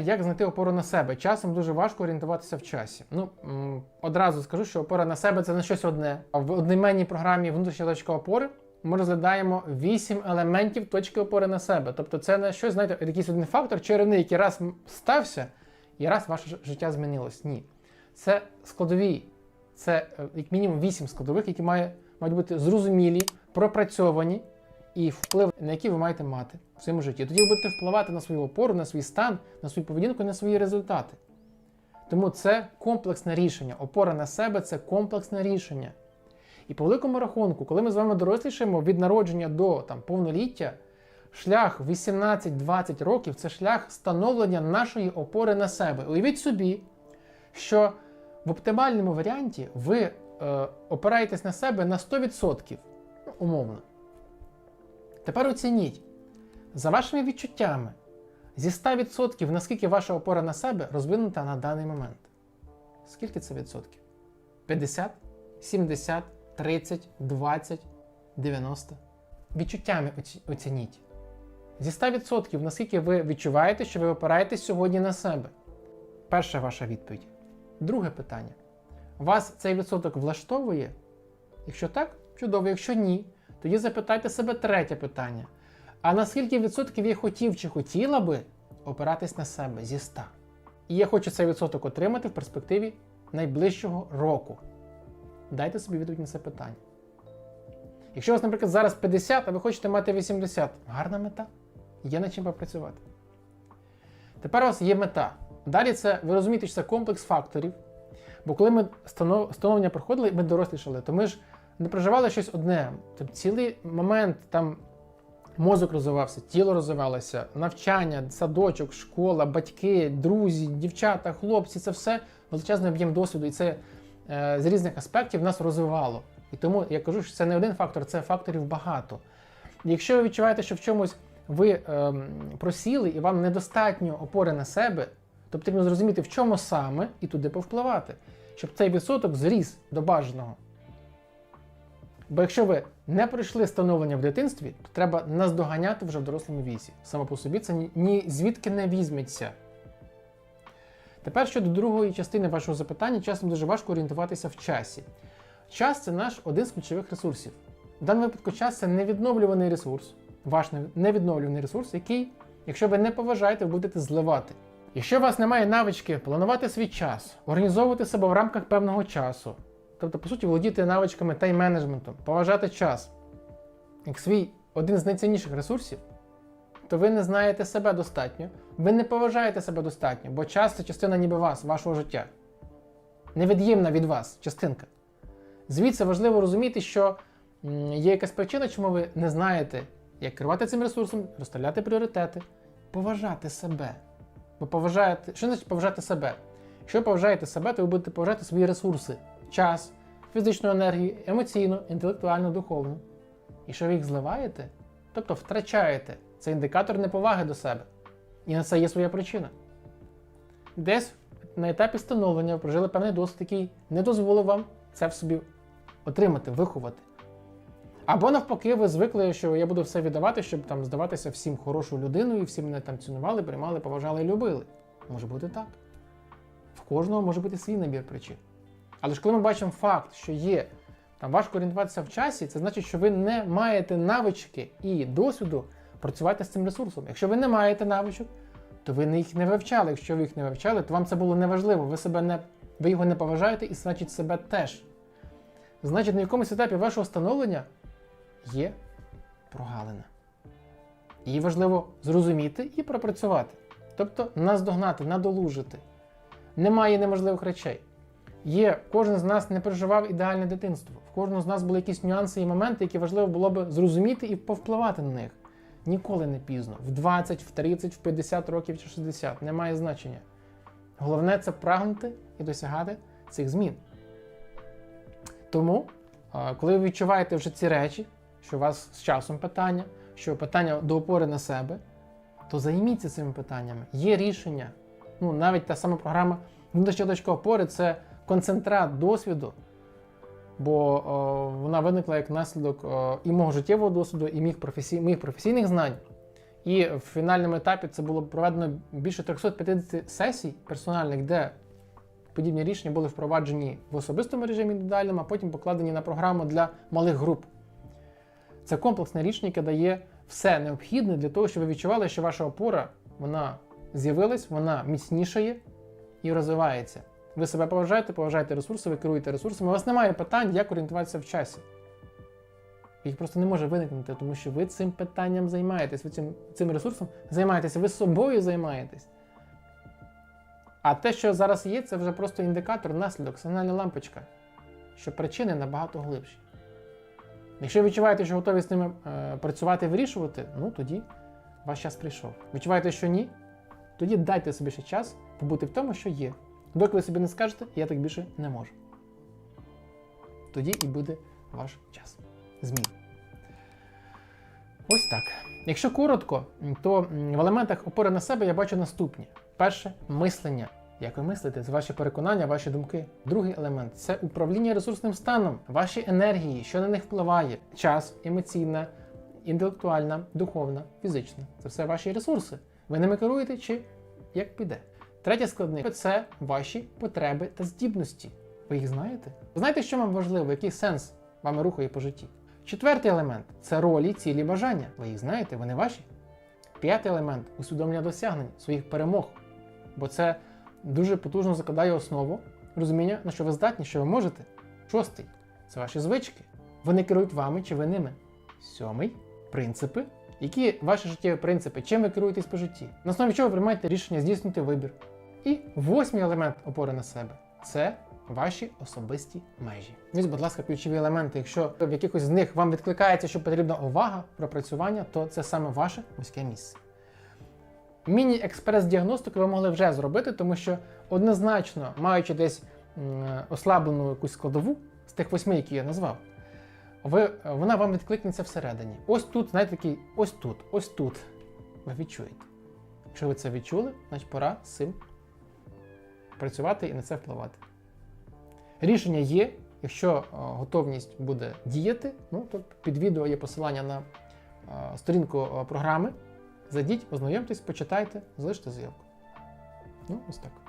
Як знайти опору на себе? Часом дуже важко орієнтуватися в часі. Ну одразу скажу, що опора на себе це не щось одне. В одноіменній програмі внутрішня точка опори ми розглядаємо 8 елементів точки опори на себе. Тобто, це не щось, знаєте, якийсь один фактор чарівний, який раз стався, і раз ваше життя змінилось. Ні. Це складові. Це е, як мінімум 8 складових, які мають бути зрозумілі, пропрацьовані і вплив, на які ви маєте мати в своєму житті. Тоді ви будете впливати на свою опору, на свій стан, на свою поведінку, на свої результати. Тому це комплексне рішення. Опора на себе це комплексне рішення. І по великому рахунку, коли ми з вами дорослішаємо від народження до там, повноліття, шлях 18-20 років це шлях становлення нашої опори на себе. Уявіть собі, що в оптимальному варіанті ви е, опираєтесь на себе на 100%, ну, умовно. Тепер оцініть, за вашими відчуттями, зі 100% наскільки ваша опора на себе розвинута на даний момент. Скільки це відсотків? 50, 70, 30, 20, 90. Відчуттями оцініть. Зі 100% наскільки ви відчуваєте, що ви опираєтесь сьогодні на себе. Перша ваша відповідь. Друге питання. Вас цей відсоток влаштовує? Якщо так, чудово. Якщо ні, тоді запитайте себе третє питання. А наскільки відсотків я хотів чи хотіла би опиратись на себе зі 100? І я хочу цей відсоток отримати в перспективі найближчого року. Дайте собі відповідь на це питання. Якщо у вас, наприклад, зараз 50, а ви хочете мати 80, гарна мета. Є над чим попрацювати. Тепер у вас є мета. Далі це, ви розумієте, що це комплекс факторів. Бо коли ми становлення проходили, ми дорослішали, то ми ж не проживали щось одне. Тобто цілий момент там мозок розвивався, тіло розвивалося, навчання, садочок, школа, батьки, друзі, дівчата, хлопці це все величезний об'єм досвіду, і це е, з різних аспектів нас розвивало. І тому я кажу, що це не один фактор, це факторів багато. Якщо ви відчуваєте, що в чомусь ви ем, просіли і вам недостатньо опори на себе, то потрібно зрозуміти, в чому саме і туди повпливати, щоб цей відсоток зріс до бажаного. Бо якщо ви не пройшли становлення в дитинстві, то треба наздоганяти вже в дорослому віці. Само по собі це ні, ні звідки не візьметься. Тепер щодо другої частини вашого запитання, часом дуже важко орієнтуватися в часі. Час це наш один з ключових ресурсів. В даному випадку час це невідновлюваний ресурс, ваш невідновлюваний ресурс, який, якщо ви не поважаєте, ви будете зливати. Якщо у вас немає навички планувати свій час, організовувати себе в рамках певного часу, тобто, по суті, володіти навичками тайм-менеджментом, поважати час як свій один з найцінніших ресурсів, то ви не знаєте себе достатньо, ви не поважаєте себе достатньо, бо час це частина ніби вас, вашого життя. Невід'ємна від вас частинка. Звідси важливо розуміти, що є якась причина, чому ви не знаєте, як керувати цим ресурсом, розставляти пріоритети, поважати себе. Ви поважаєте, що значить поважати себе? Якщо ви поважаєте себе, то ви будете поважати свої ресурси: час, фізичну енергію, емоційну, інтелектуальну, духовну. І що ви їх зливаєте, тобто втрачаєте. Це індикатор неповаги до себе. І на це є своя причина. Десь на етапі становлення ви прожили певний досвід, який не дозволив вам це в собі отримати, виховати. Або навпаки, ви звикли, що я буду все віддавати, щоб там здаватися всім хорошою людиною, і всі мене там цінували, приймали, поважали і любили. Може бути так. В кожного може бути свій набір причин. Але ж коли ми бачимо факт, що є там важко орієнтуватися в часі, це значить, що ви не маєте навички і досвіду працювати з цим ресурсом. Якщо ви не маєте навичок, то ви їх не вивчали. Якщо ви їх не вивчали, то вам це було неважливо. Ви себе не ви його не поважаєте і значить себе теж. Значить, на якомусь етапі вашого становлення є прогалина. Її важливо зрозуміти і пропрацювати. Тобто наздогнати, надолужити. Немає неможливих речей. Є, кожен з нас не переживав ідеальне дитинство. В кожного з нас були якісь нюанси і моменти, які важливо було б зрозуміти і повпливати на них. Ніколи не пізно. В 20, в 30, в 50 років чи 60. Немає значення. Головне це прагнути і досягати цих змін. Тому, коли ви відчуваєте вже ці речі, що у вас з часом питання, що питання до опори на себе, то займіться цими питаннями. Є рішення. Ну, навіть та сама програма внутрішня точка опори це концентрат досвіду, бо о, вона виникла як наслідок о, і мого життєвого досвіду, і моїх, професій, моїх професійних знань. І в фінальному етапі це було проведено більше 350 сесій персональних, де подібні рішення були впроваджені в особистому режимі індивідуальному, а потім покладені на програму для малих груп. Це комплексне рішення, яке дає все необхідне для того, щоб ви відчували, що ваша опора вона з'явилась, вона міцнішає і розвивається. Ви себе поважаєте, поважаєте ресурси, ви керуєте ресурсами. У вас немає питань, як орієнтуватися в часі. Їх просто не може виникнути, тому що ви цим питанням займаєтесь, ви цим, цим ресурсом займаєтеся, ви собою займаєтесь. А те, що зараз є, це вже просто індикатор, наслідок, сигнальна лампочка, що причини набагато глибші. Якщо ви відчуваєте, що готові з ними е, працювати вирішувати, ну тоді ваш час прийшов. Відчуваєте, що ні, тоді дайте собі ще час побути в тому, що є. Доки ви собі не скажете, я так більше не можу. Тоді і буде ваш час. Змін. Ось так. Якщо коротко, то в елементах опори на себе я бачу наступні: перше мислення. Як ви мислите, це ваші переконання, ваші думки. Другий елемент це управління ресурсним станом, ваші енергії, що на них впливає. Час, емоційна, інтелектуальна, духовна, фізична. Це все ваші ресурси. Ви ними керуєте чи як піде. Третя складник це ваші потреби та здібності. Ви їх знаєте? Знаєте, що вам важливо, який сенс вами рухає по житті? Четвертий елемент це ролі, цілі, бажання. Ви їх знаєте, вони ваші. П'ятий елемент усвідомлення досягнень, своїх перемог. Бо це дуже потужно закладає основу розуміння, на що ви здатні, що ви можете. Шостий це ваші звички. Вони керують вами чи ви ними. Сьомий принципи. Які ваші життєві принципи, чим ви керуєтесь по житті? На основі чого ви приймаєте рішення здійснити вибір. І восьмий елемент опори на себе це ваші особисті межі. Ось, будь ласка, ключові елементи. Якщо в якихось з них вам відкликається, що потрібна увага, пропрацювання, то це саме ваше вузьке місце. Міні-експрес-діагностику ви могли вже зробити, тому що однозначно, маючи десь ослаблену якусь складову з тих восьми, які я назвав, ви, вона вам відкликнеться всередині. Ось тут, знаєте, такий, ось тут, ось тут. Ви відчуєте. Якщо ви це відчули, значить пора з цим працювати і на це впливати. Рішення є. Якщо е, готовність буде діяти, ну то під відео є посилання на е, сторінку е, програми. Зайдіть, ознайомтесь, почитайте, залиште заявку. Ну, ось так.